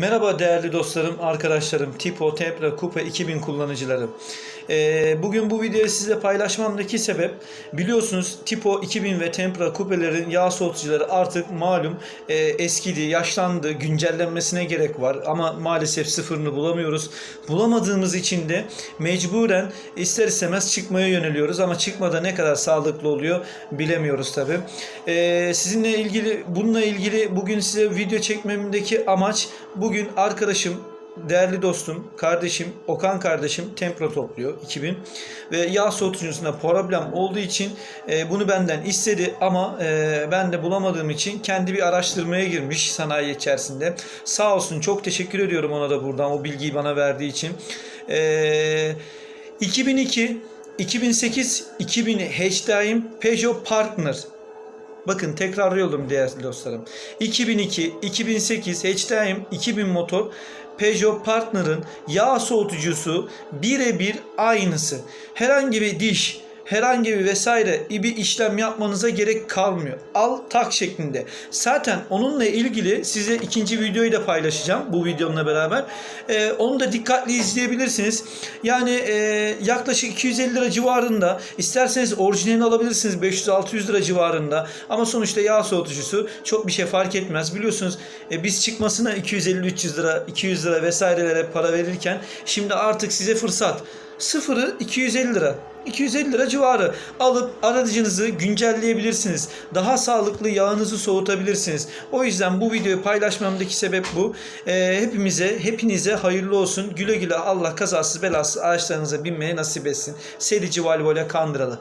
Merhaba değerli dostlarım, arkadaşlarım, Tipo, Tempra, Coupe 2000 kullanıcıları. Ee, bugün bu videoyu sizle paylaşmamdaki sebep biliyorsunuz Tipo 2000 ve Tempra Coupe'lerin yağ soğutucuları artık malum e, eskidi, yaşlandı, güncellenmesine gerek var ama maalesef sıfırını bulamıyoruz. Bulamadığımız için de mecburen ister istemez çıkmaya yöneliyoruz ama çıkmada ne kadar sağlıklı oluyor bilemiyoruz tabi. sizinle ilgili bununla ilgili bugün size video çekmemdeki amaç bugün arkadaşım değerli dostum, kardeşim, Okan kardeşim Tempra topluyor 2000 ve yağ soğutucusunda problem olduğu için e, bunu benden istedi ama e, ben de bulamadığım için kendi bir araştırmaya girmiş sanayi içerisinde. Sağ olsun çok teşekkür ediyorum ona da buradan o bilgiyi bana verdiği için. E, 2002, 2008, 2000 HDI'm Peugeot Partner Bakın tekrarlıyorum değerli dostlarım. 2002, 2008 HDI'm 2000 motor Peugeot Partner'ın yağ soğutucusu birebir aynısı. Herhangi bir diş, herhangi bir vesaire bir işlem yapmanıza gerek kalmıyor. Al tak şeklinde. Zaten onunla ilgili size ikinci videoyu da paylaşacağım bu videomla beraber. Ee, onu da dikkatli izleyebilirsiniz. Yani e, yaklaşık 250 lira civarında isterseniz orijinalini alabilirsiniz 500-600 lira civarında. Ama sonuçta yağ soğutucusu çok bir şey fark etmez. Biliyorsunuz e, biz çıkmasına 250-300 lira, 200 lira vesairelere para verirken şimdi artık size fırsat. Sıfırı 250 lira. 250 lira civarı alıp aracınızı güncelleyebilirsiniz. Daha sağlıklı yağınızı soğutabilirsiniz. O yüzden bu videoyu paylaşmamdaki sebep bu. Ee, hepimize, hepinize hayırlı olsun. Güle güle Allah kazasız belasız araçlarınıza binmeye nasip etsin. Serici Valvola Kandıralı.